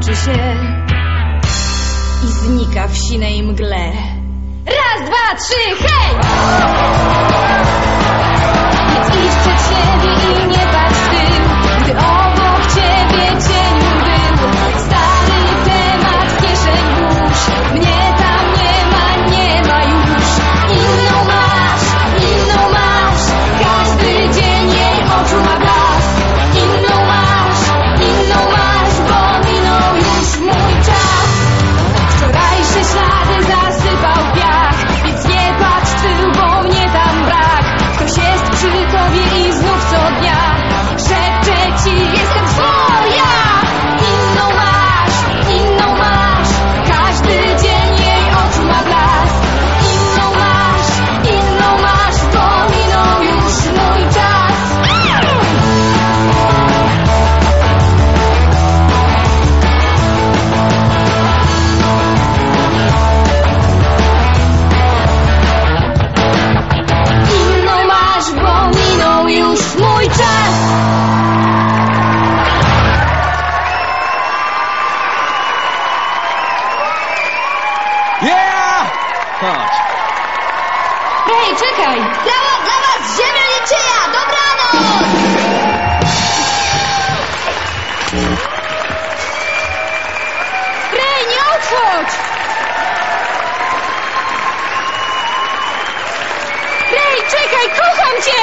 kończy się i znika w sinej mgle. Raz, dwa, trzy, hej! Chodź. Hej, czekaj! Brawo dla was, ziemia niczyja! Dobranoc! Rej, nie odchodź! Rej, czekaj, kocham cię!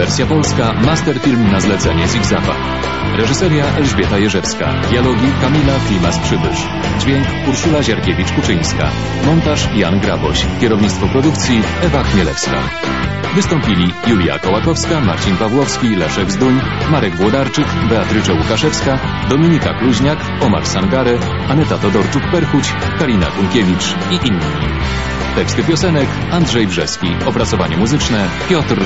Wersja polska Masterfilm na zlecenie Zigzafa. Reżyseria Elżbieta Jerzewska. Dialogi Kamila Klimas-Przybysz. Dźwięk Urszula Ziarkiewicz-Kuczyńska. Montaż Jan Graboś. Kierownictwo produkcji Ewa Chmielewska. Wystąpili Julia Kołakowska, Marcin Pawłowski, Leszek Zduń, Marek Włodarczyk, Beatrycze Łukaszewska, Dominika Kluźniak, Omar Sangare, Aneta Todorczuk-Perchuć, Karina Kunkiewicz i inni. Teksty piosenek Andrzej Brzeski. Opracowanie muzyczne Piotr